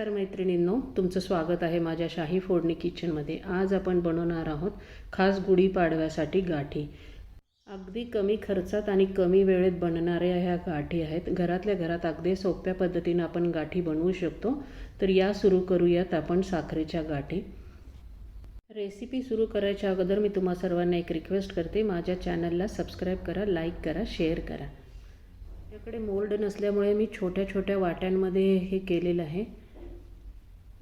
नमस्कार मैत्रिणींनो तुमचं स्वागत आहे माझ्या शाही फोडणी किचनमध्ये. आज आपण बनवणार आहोत खास गुढीपाडव्यासाठी गाठी. अगदी कमी खर्चात आणि कमी वेळेत बनणाऱ्या ह्या गाठी आहेत. घरातल्या घरात अगदी सोप्या पद्धतीनं आपण गाठी बनवू शकतो. तर या सुरू करूयात आपण साखरेच्या गाठी. रेसिपी सुरू करायच्या अगोदर मी तुम्हा सर्वांना एक रिक्वेस्ट करते. माझ्या चॅनलला सबस्क्राईब करा लाईक करा शेअर करा. माझ्याकडे मोल्ड नसल्यामुळे मी छोट्या छोट्या वाट्यांमध्ये हे केलेलं आहे.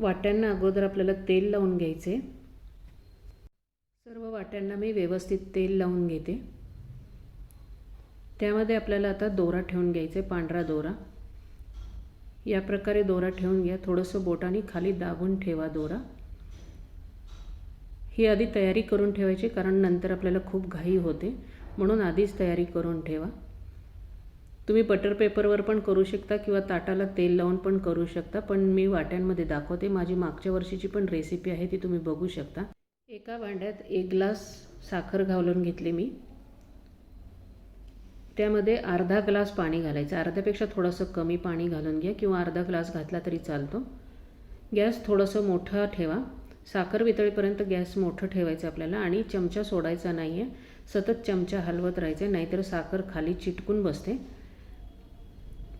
वाट्यांना अगोदर आपल्याला तेल लावून घ्यायचे. सर्व वाट्यांना मी व्यवस्थित तेल लावून घेते. त्यामध्ये आपल्याला आता दोरा ठेवून घ्यायचा आहे पांढरा दोरा. या प्रकारे दोरा ठेवून घ्या. थोडंसं बोटाने खाली दाबून ठेवा दोरा. ही आधी तयारी करून ठेवायची कारण नंतर आपल्याला खूप घाई होते. म्हणून आधीच तयारी करून ठेवा. तुम्ही बटर पेपरवर पण करू शकता किंवा ताटाला तेल लावून पण करू शकता पण मी वाट्यांमध्ये दाखवते. माझी मागच्या वर्षीची पण रेसिपी आहे ती तुम्ही बघू शकता. एका भांड्यात एक ग्लास साखर घालून घेतली मी. त्यामध्ये अर्धा ग्लास पाणी घालायचं. अर्ध्यापेक्षा थोडंसं कमी पाणी घालून घ्या किंवा अर्धा ग्लास घातला तरी चालतो. गॅस थोडंसं मोठा ठेवा. साखर वितळेपर्यंत गॅस मोठं ठेवायचं आपल्याला आणि चमचा सोडायचा नाही आहे सतत चमचा हलवत राहायचा नाहीतर साखर खाली चिटकून बसते.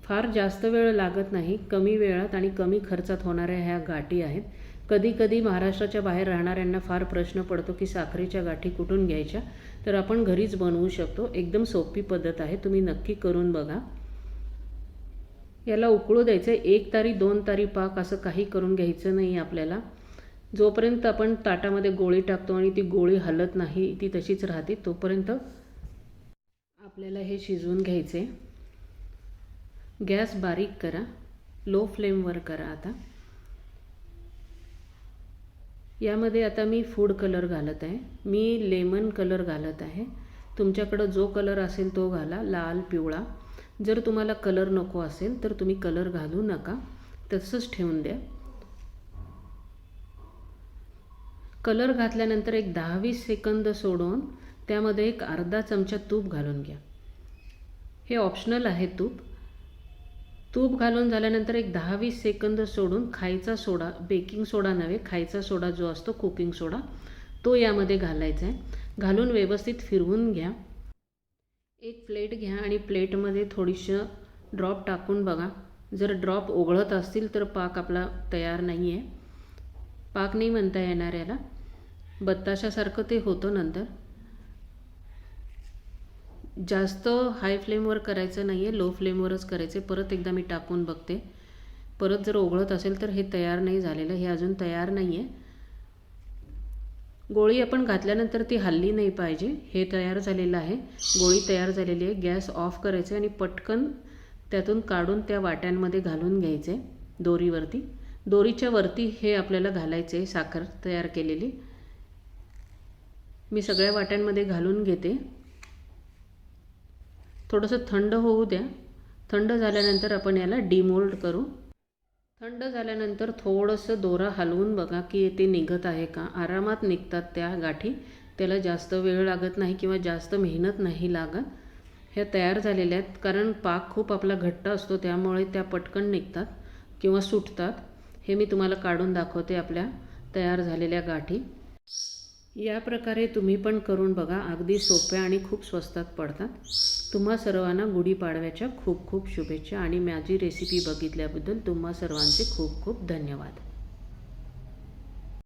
फार जास्त वेळ लागत नाही कमी वेळात आणि कमी खर्चात होणाऱ्या ह्या गाठी आहेत. कधी कधी महाराष्ट्राच्या बाहेर राहणाऱ्यांना फार प्रश्न पडतो की साखरेच्या गाठी कुठून घ्यायच्या? तर आपण घरीच बनवू शकतो. एकदम सोपी पद्धत आहे. तुम्ही नक्की करून बघा. याला उकळू द्यायचं. एक तारी दोन तारी पाक असं काही करून घ्यायचं नाही आपल्याला. जोपर्यंत आपण ताटामध्ये गोळी टाकतो आणि ती गोळी हलत नाही ती तशीच राहते तोपर्यंत आपल्याला हे शिजवून घ्यायचे. गॅस बारीक करा. लो फ्लेमवर करा आता. यामध्ये आता मी फूड कलर घालत आहे. मी लेमन कलर घालत आहे. तुमच्याकडं जो कलर असेल तो घाला लाल पिवळा. जर तुम्हाला कलर नको असेल तर तुम्ही कलर घालू नका. तसंच ठेवून द्या. कलर घातल्यानंतर एक दहा वीस सेकंद सोडून त्यामध्ये एक अर्धा चमचा तूप घालून घ्या. हे ऑप्शनल आहे तूप. तूप घालून झाल्यानंतर एक दहा वीस सेकंद सोडून खायचा सोडा बेकिंग सोडा नव्हे खायचा सोडा जो असतो कुकिंग सोडा तो यामध्ये घालायचा आहे घालून व्यवस्थित फिरवून घ्या. एक प्लेट घ्या आणि प्लेटमध्ये थोडीशं ड्रॉप टाकून बघा. जर ड्रॉप ओघळत असतील तर पाक आपला तयार नाही आहे पाक नाही म्हणता येणार याला. बत्ताशासारखं ते होतं नंतर. जास्त हाय फ्लेमवर करायचं नाही आहे लो फ्लेमवरच करायचे परत एकदा मी टाकून बघते. परत जर ओघळत असेल तर हे तयार नाही झालेलं हे अजून तयार नाही आहे गोळी आपण घातल्यानंतर ती हल्ली नाही पाहिजे हे तयार झालेलं आहे. गोळी तयार झालेली आहे गॅस ऑफ करायचे आणि पटकन त्यातून काढून त्या वाट्यांमध्ये घालून घ्यायचे दोरीवरती. दोरीच्या वरती हे आपल्याला घालायचे आहे साखर तयार केलेली. मी सगळ्या वाट्यांमध्ये घालून घेते. थोडंसं थंड होऊ द्या. थंड झाल्यानंतर आपण याला डिमोल्ड करू. थंड झाल्यानंतर थोडंसं दोरा हलवून बघा की ते निघत आहे का? आरामात निघतात त्या गाठी. त्याला जास्त वेळ लागत नाही किंवा जास्त मेहनत नाही लागत. ह्या तयार झालेल्या आहेत. कारण पाक खूप आपला घट्ट असतो त्यामुळे त्या पटकन निघतात किंवा सुटतात. हे मी तुम्हाला काढून दाखवते आपल्या तयार झालेल्या गाठी. या प्रकारे तुम्ही पण करून बघा. अगदी सोप्या आणि खूप स्वस्तात पडतात. तुम्हा सर्वांना गुढीपाडव्याच्या खूप खूप शुभेच्छा आणि माझी रेसिपी बघितल्याबद्दल तुम्हा सर्वांचे खूप खूप धन्यवाद.